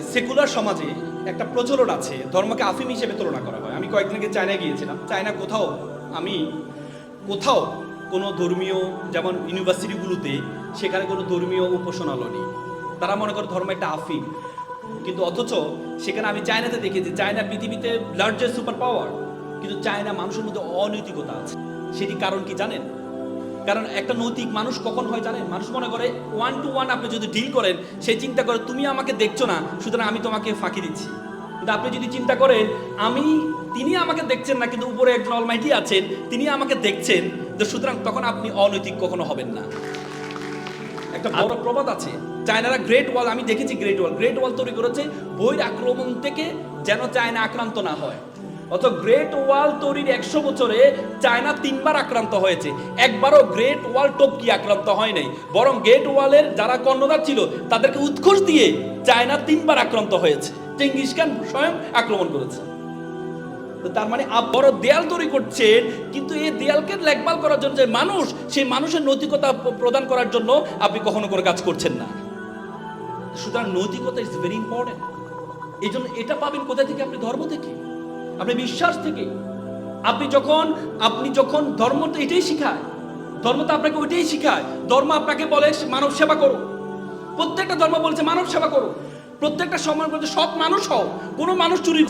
Secular সমাজে একটা প্রচলন আছে, ধর্মকে আফিম হিসেবে তুলনা করা হয়। আমি কয়েকদিন আগে চায়নায় গিয়েছিলাম। চায়না কোথাও, আমি কোথাও কোনো ধর্মীয়, যেমন ইউনিভার্সিটিগুলোতে, সেখানে কোনো ধর্মীয় উপাসনালয় নেই। তারা মনে করে ধর্ম একটা আফিম। কিন্তু অথচ সেখানে আমি চায়নাতে দেখেছি, চায়না পৃথিবীতে লার্জেস্ট সুপার পাওয়ার কিন্তু চায়না মানুষের মধ্যে অনৈতিকতা আছে। সেটি কারণ কি জানেন? কারণ একটা নৈতিক মানুষ কখন হয় জানেন? মানুষ মনে করে ওয়ান টু ওয়ান আপনি যদি ডিল করেন সে চিন্তা করে তুমি আমাকে দেখছ না সুতরাং আমি তোমাকে ফাঁকি দিচ্ছি। কিন্তু আপনি যদি চিন্তা করেন আমি তিনি আমাকে দেখছেন না কিন্তু উপরে একজন অলমাইটি আছেন তিনি আমাকে দেখছেন তো সুতরাং তখন আপনি অনৈতিক কখনো হবেন না। একটা বড় প্রবাদ আছে। চায়নারা গ্রেট ওয়াল আমি দেখেছি গ্রেট ওয়াল গ্রেট ওয়াল তৈরি করেছে বইয়ের আক্রমণ থেকে যেন চায়না আক্রান্ত না হয়। অত গ্রেট ওয়াল তৈরির একশো বছরে চায়না তিনবার আক্রান্ত হয়েছে। একবারও গ্রেট ওয়াল টপকি আক্রান্ত হয় নাই। বরং গ্রেট ওয়ালের যারা কর্ণধার ছিল, তাদেরকে উৎকোষ দিয়ে চায়না তিনবার আক্রান্ত হয়েছে। চেঙ্গিস খান স্বয়ং আক্রমণ করেছে। তার মানে বড় দেয়াল তৈরি করছেন, কিন্তু এই দেয়ালকে লেখবাল করার জন্য যে মানুষ, সেই মানুষের নৈতিকতা প্রদান করার জন্য আপনি কখনো কোনো কাজ করছেন না। সুতরাং নৈতিকতা ইজ ভেরি ইম্পর্টেন্ট এই জন্য এটা পাবেন কোথা থেকে? আপনি ধর্ম থেকে। আপনি বিশ্বাস থেকে, আপনি যখন আপনি যখন ধর্ম তো এটাই শিখায়, ধর্ম তো আপনাকে ওইটাই শিখায়, ধর্ম আপনাকে বলে মানব সেবা করো। প্রত্যেকটা ধর্ম বলছে মানব সেবা করো। প্রত্যেকটা সময় বলছে সব মানুষ হও, কোনো মানুষ চুরি